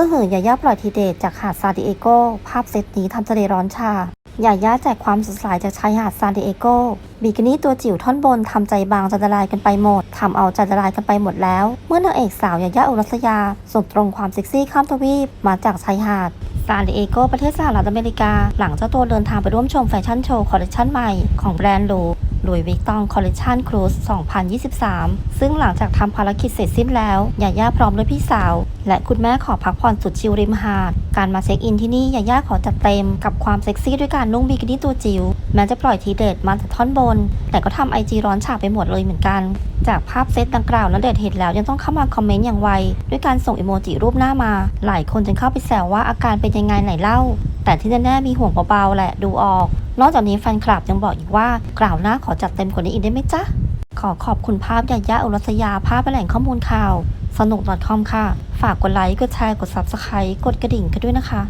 อยาย่าปล่อยทีเดทจากหาดซานดิเอโก ภาพเซตนี้ทำทะเลร้อนชายาย่าแจกความสดใสจากชายหาดซานดิเอโก บิกินี่ตัวจิ๋วท่อนบนทำใจบางจละลายกันไปหมดทำเอาจละลายกันไปหมดแล้ว เมื่อนางเอกสาวยาย่าอุรัสยาส่งตรงความเซ็กซี่ข้ามทวีปมาจากชายหาดซานดิเอโกประเทศสหรัฐอเมริกา หลังเจ้าตัวเดินทางไปร่วมชมแฟชั่นโชว์คอลเลคชันใหม่ของแบรนด์หรู หลุยวิกตองคอลเลคชันครูซ2023 ซึ่งหลังจากทำภารกิจเสร็จสิ้นแล้วยาย่าพร้อมด้วยพี่สาว และคุณแม่ขอพักผ่อนสุดชิลริมหาด การมาเช็คอินที่นี่ยาย่าขอจัดเต็มกับความเซ็กซี่ด้วยการนุ่งบิกินี่ตัวจิ๋วแม้จะปล่อยทีเด็ดมาแต่ท่อนบน แต่ก็ทำไอจีร้อนฉากไปหมดเลยเหมือนกัน จากภาพเซตดังกล่าวนั้นเด็ดเห็นแล้วยังต้องเข้ามาคอมเมนต์อย่างไวด้วยการส่งอีโมจิรูปหน้ามา หลายคนจึงเข้าไปแซวว่าอาการเป็นยังไงไหนเล่า แต่ที่แน่ๆมีห่วงเบาๆแหละดูออก นอกจากนี้แฟนคลับยังบอกอีกว่ากล่าวหน้าขอจัดเต็มกว่านี้อีกได้ไหมจ๊ะ ขอขอบคุณภาพยายาอุรัสยาภาพแหล่งข้อมูลข่าว สนุก .com ค่ะ ฝากกดไลค์กดแชร์กด Subscribe กดกระดิ่งกันด้วยนะคะ